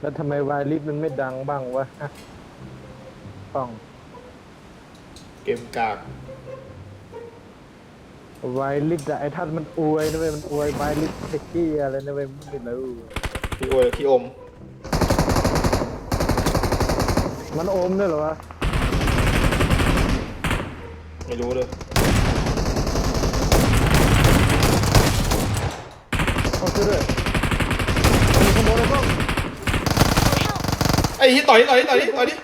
แล้วทำไมวายลิฟมันไม่ดังบ้างวะฮะต้องเกมกากวายลิฟอะไอ้ท่านมันอวยนะเว้ยมันอวยวายลิฟเทคกี้อะไรนะเว้ยไม่รู้พี่โอยพี่อม มันอมด้วยเหรอวะไม่รู้เลยเอาช่วยด้วยมีขโมยเลยป้อง ไอ้ที่ต่อยดิต่อยดิต่อยดิต่อยดิ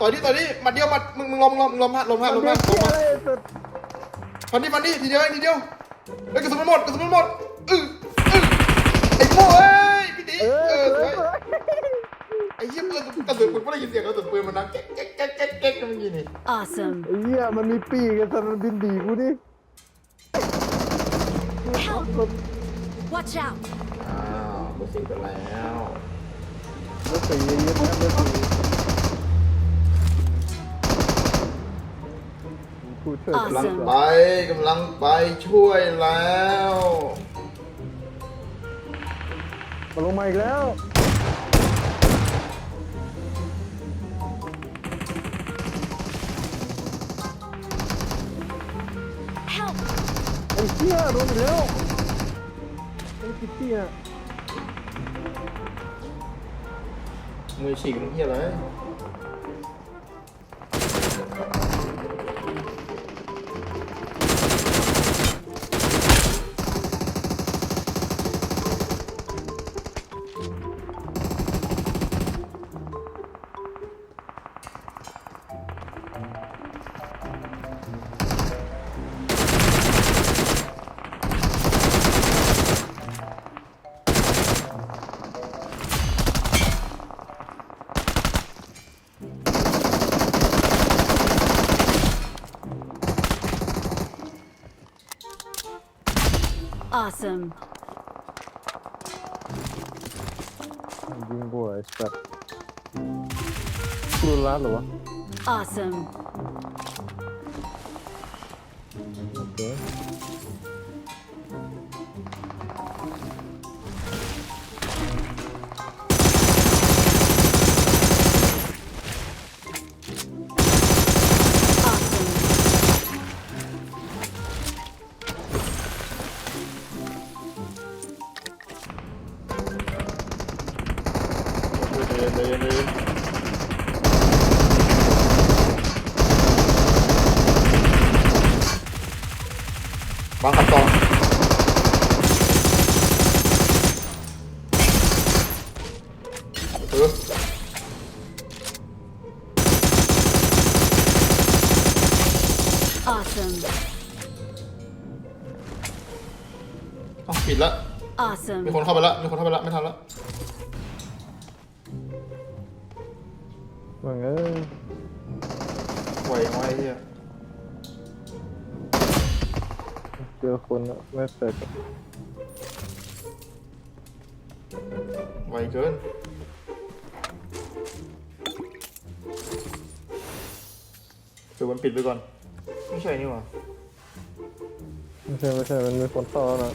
ต่อยดิต่อยดิหมัดเดียวหมัดมึงมึงลมลมลมฮะลมฮะลมฮะลมฮะอะไรสุดฟันดิฟันดิทีเดียวเองทีเดียวเฮ้ยกระสุนมันหมดกระสุนมันหมดอืออือไอ้โม่เอ้ยพี่ตีเอเอออสสววยยสวยไอ้เหี้ยกระสุนกระสุนปืนไม่ได้ยินเสียงกระสุนปืนมันดังแก๊กแก๊กแก๊กแก๊กแก๊กเมื่อกี้นี่ Awesome. ไอ้เหี้ยมันมีปีกกันสันมันบินดีกูดิ Help! Watch out! อ้าวเบอร์สี่ไปแล้ว รถสีเยอะๆนะรถสีผู้ช่วย Awesome กำลังไปกำลังไปช่วยแล้วมาลงมาอีกแล้ว Help! ไอ้เหี้ยโดนอีกแล้วไอ้คิตตี้อะ มือฉีกมันเหี้ยอะไร Awesome. ยิงบัวไอ้สัตว์รู้ลัดเหรอวะ Awesome. โเออ Awesome. เอ้าปิดละ Awesome. มีคนเข้าไปละ มีคนเข้าไปละ ไม่ทันละว่าเอ้ยไหวยังไงเฮียเจอคนอะไม่เสร็จ ไหวเกิน เดี๋ยวมันปิดไปก่อน ไม่ใช่นี่หว่า ไม่ใช่ไม่ใช่มันมีคนเข้าแล้วนะ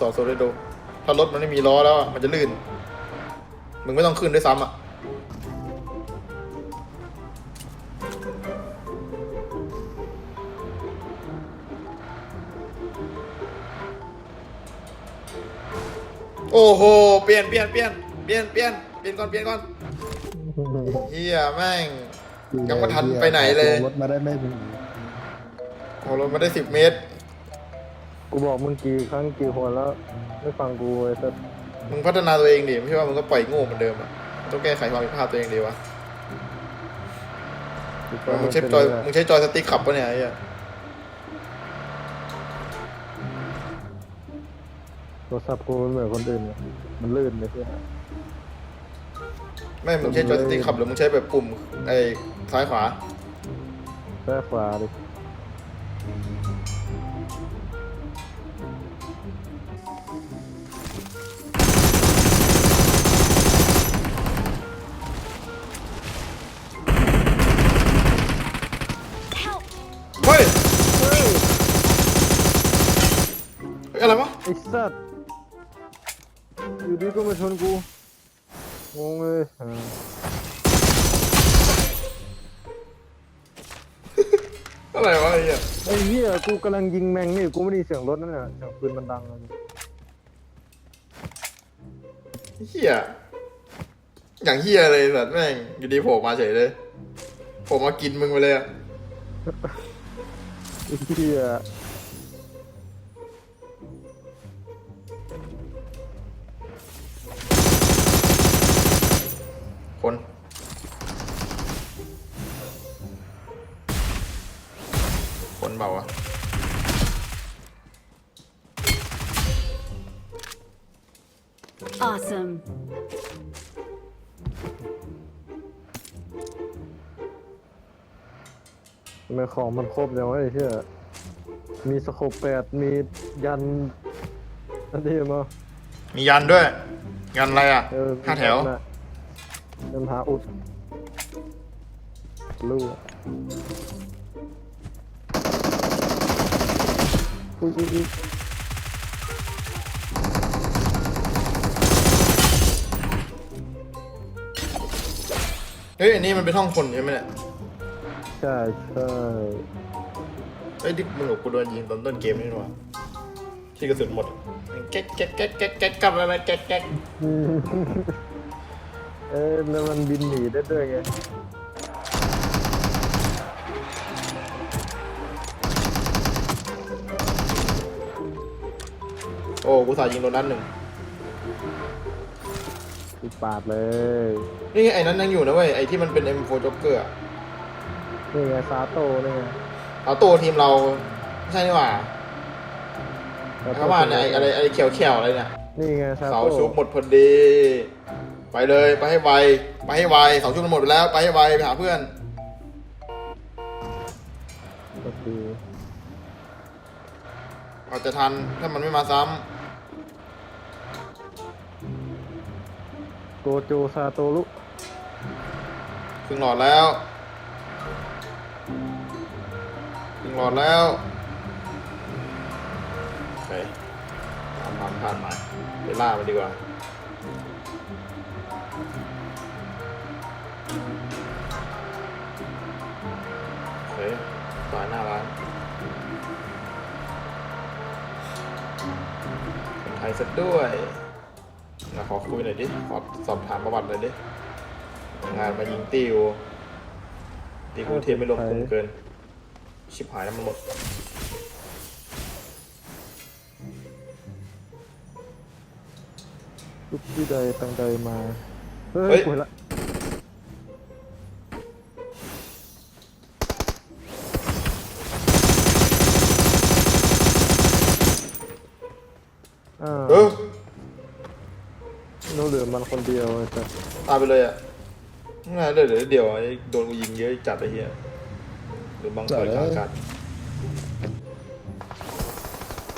สอนโซลให้ดูถ้ารถมันไม่มีล้อแล้วอะมันจะลื่น มึงไม่ต้องขึ้นด้วยซ้ำอะ โอ้โห เปลี่ยนเปลี่ยนเปลี่ยนเปลี่ยนเปลี่ยนเปลี่ยนก่อนเปลี่ยนก่อนเฮียแม่ง ยังไม่ทันไปไหนเลย รถมาได้ไม่ถึง โอ้รถมาได้สิบเมตร กูบอกมึงกี่ครั้งกี่คนแล้วไม่ฟังกูไอ้สัตว์มึงพัฒนาตัวเองดิไม่ใช่ว่ามึงก็ปล่อยโง่เหมือนเดิมอะต้องแก้ไขความผิดพลาดตัวเองดีวะมึงใช้จอยมึงใช้จอยสติ๊กขับปะเนี่ยไอ้เหี้ยโทรศัพท์กูมันเหมือนคนอื่นไงมันลื่นเลยเพื่อนไม่มึงใช้จอยสติ๊กขับหรือมึงใช้แบบปุ่มไอ้ซ้ายขวาแค่ขวาดิ สัตว์อยู่ดีก็มาชนกูงงเลยอ่าอะไรวะไอ้เหี้ยไอ้เหี้ยกูกำลังยิงแมงนี่กูไม่ได้ยินเสียงรถนั่นน่ะเสียงปืนมันดังเลยเหี้ยอย่างเหี้ยเลยสัตว์แม่งอยู่ดีโผล่มาเฉยเลยโผล่มากินมึงไปเลยอะไอ้เหี้ย Awesome. ทำไมของมันครบจังวะไอ้เหี้ยมีสโคปแปดมียันอันนี้มามียันด้วย ยันอะไรอะเออห้าแถวน่ะเดินหาอุดลู่อุ้ยอุ้ยอุ้ย เฮ้ยอันนี้มันเป็นห้องคนใช่ไหมเนี่ยใช่ใช่เฮ้ยดิมึงกับกูโดนยิงตอนต้นเกมนี่หว่าที่กระสุนหมดอะแก๊กแก๊กแก๊กแก๊กแก๊กกลับอะไรแก๊กแก๊กอืมเอ้ยแล้วมันบินหนีได้ด้วยไงโอ้กูสายยิงโดนนัดหนึ่ง กูปาดเลยนี่ไงไอ้นั้นยังอยู่นะเว้ยไอ้ที่มันเป็น M4 Joker อะนี่ไงซาโต้นี่ไงเอาตัวทีมเราไม่ใช่นี่หว่าซโต้เขาว่าเนี่ยไอ้อะไรไอ้เขียวเขียวๆอะไรเนี่ยนี่ไงซาเสาโต้ชุบหมดพอดี ไปเลยไปให้ไวไปให้ไวเสาชุบมันหมดไปแล้ว ไปให้ไวไปหาเพื่อนก็คืออาจจะทันถ้ามันไม่มาซ้ โกโจซาโตรุำครึ่งหลอดแล้วครึ่งหลอดแล้วโอเคทำทำผ่านมาไปล่ามันดีกว่าโอเคตายหน้าร้านคนไทยสักด้วย นะขอคุยหน่อยดิ ขอสอบถามประวัติหน่อยดิ งานมายิงติวตีกรุงเทพไม่ลงกรุงเกิน ชิบหายแล้วมันหมด ลุกที่ใดตั้งใดมา เฮ้เฮ้ยยคุยละ เราเหลือมันคนเดียวไอ้สัสตายไปเลยอะง่ายเลยเหลือเดียวไอ้โดนกูยิงเยอะจัดไอ้เหี้ยหรือบังเกิดกลางอากาศ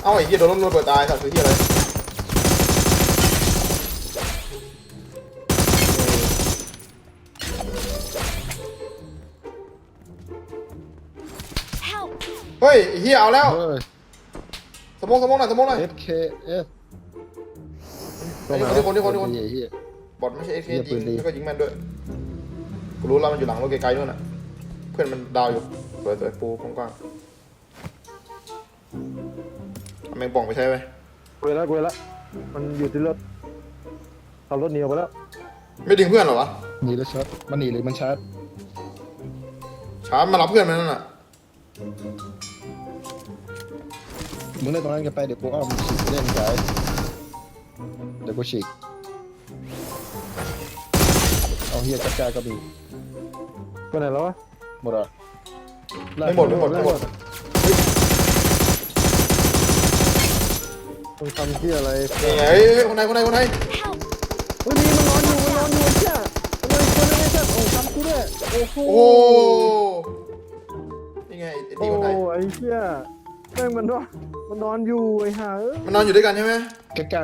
เอ้าไอ้เหี้ยโดนรถระเบิดตายสัตว์คือเหี้ยอะไร Help! เฮ้ยไอ้เหี้ยเอาแล้วเฮ้ยสมองสมองหน่อยสมองหน่อย SKS ไอ้คนที่คนที่คนที่คน ไอ้เหี้ย บอดไม่ใช่เอฟเหี้ยปืยิงนดี แล้วก็ยิงแม่นด้วยกูรู้แล้วมันอยู่หลังรถไกลๆนู่นน่ะ เพื่อนมันดาวอยู่สวยๆปูกว้างๆเอาแมงป่องไปใช้ไหมคุยละคุยละมันอยู่ที่รถขับรถหนีออกไปแล้วไม่ดึงเพื่อนเหรอวะหนีแล้วช็อตมันหนีหรือมันชาร์จช้ามารับเพื่อนมันนั่นน่ะมึงเล่นตรงนั้นกันไปเดี๋ยวกูอ้อมฉีกไปเล่นซ้าย เดี๋ยวกูฉีก เอาเฮียจัดการกระบี่ไปไหนแล้ววะหมดอะไม่หมดไม่หมดไม่หมดมึงทำที่อะไรนี่ไงเฮ้ยเฮ้ยคนไหนคนไหนคนไหน Help! เฮ้ยนี่มันนอนอยู่มันนอนอยู่เชี่ยมันนอนอยู่คนนึงไอ้สัตว์โอ้ทำกูด้วยโอ้โหโอ้นี่ไงไอ้โอ้ตีคนไหนไอ้เชี่ย แม่งมันนอนมันนอนอยู่ไอ้ห่าเอ้ยมันนอนอยู่ด้วยกันใช่ไหมใกล้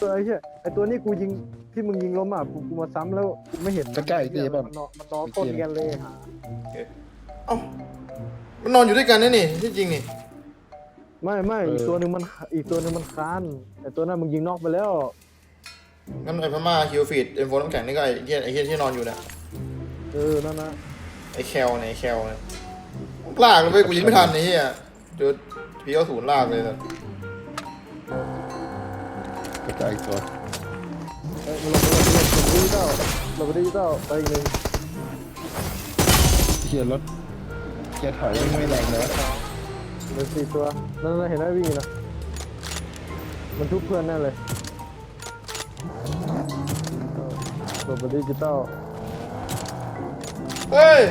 ตัวไอ้เชี่ยไอ้ตัวนี้กูยิงที่มึงยิงล้มอะกูกูมาซ้ำแล้วกูไม่เห็นๆใกล้ๆตีป่ะมันนอนมันนอนต้นกันเลยหาเอ้ามันนอนอยู่ด้วยกันนี่นี่ที่จริงนี่ไม่ไม่อีกตัวหนึ่งมันอีกตัวหนึ่งมันคานไอ้ตัวนั้นมึงยิงนอกไปแล้วงั้นไอ้พม่าคิวฟีดเอ็มโฟน้ำแข็งนี่ก็ไอ้เหี้ยไอ้เหี้ยที่นอนอยู่เนี่ยเออนั่นนะไอ้แคลเนี่ยไอ้แคลเนี่ยลากเลยเว้ยกูยิงไม่ทันไอ้เหี้ยเจอพีเอาศูนย์ลากเลยสัสใกล้ๆอีกตัวเอ้ยมันลงไปลงไปลงไปดิจิตอลลงไปดิจิตอลไปอีกหนึ่งเฮียรถแกถอยไม่แรงเลยวะเหลือสี่ตัวนั่นน่ะเห็นไหมวิ่งนะมันทุบเพื่อนแน่เลยเออลงไปดิจิตอลเฮ้ย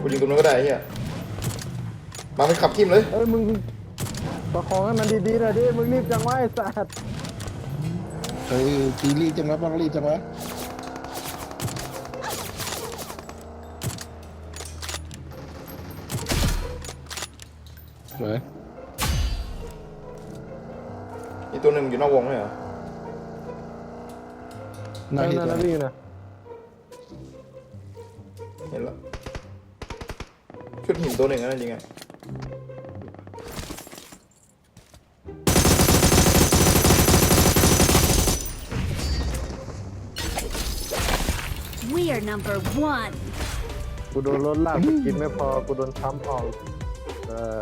กูยิงตรงนั้นก็ได้ไอ้เหี้ย มาไปขับทิมเลย เอ้ยมึงประคองให้มันดีๆหนะดิ มึงรีบจังวะไอ้สัตว์เฮ้ยตีรีบจังวะบ้างรีบจังวะสวยอีกตัวหนึ่งอยู่นอกวงเลยเหรอหน้านั่นที่นั่นตัวนะวิ่งนะเห็นแล้วชุดหินตัวหนึ่งนั่นจริงอะ We are number one. กูโดนรถลากกูกินไม่พอ กูโดนช้ำออกเอ่อ